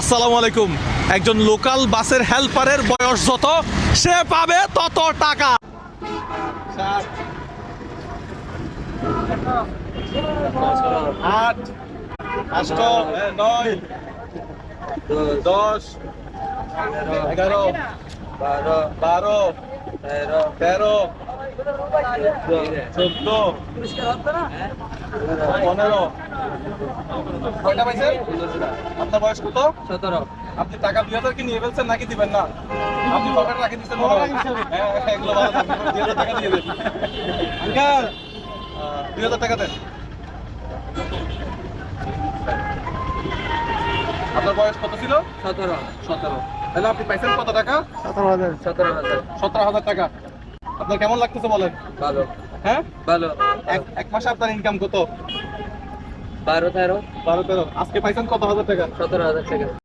আসসালামু আলাইকুম। একজন লোকাল বাসের হেল্পারের বয়স যত, সে পাবে তত টাকা। আট, আষ্ট, নয়, দশ, এগারো, বারো বারো, তেরো, চোদ্দ, পনেরো কয়টা পাইছেন? আপনার বয়স কত? সতেরো। আপনি টাকা দুই হাজার কি নিয়ে ফেলছেন নাকি দিবেন না? আপনি পকেটে রাখে দিচ্ছেন হয়। হ্যাঁ, এগুলো ভালো থাকবে। দুই হাজার টাকা দিয়ে দেন। আঙ্কেল দুই হাজার টাকা দেন। আপনার বয়স কত ছিল? সতেরো। সতেরো। তাহলে আপনি পাইছেন কত টাকা? সতেরো হাজার। সতেরো হাজার। সতেরো হাজার টাকা। আপনার কেমন লাগতেছে বলেন? ভালো। হ্যাঁ? ভালো। এক এক মাসে আপনার ইনকাম কত? বারো তেরো। বারো তেরো। আজকে পাইছেন কত হাজার টাকা? সতেরো হাজার টাকা।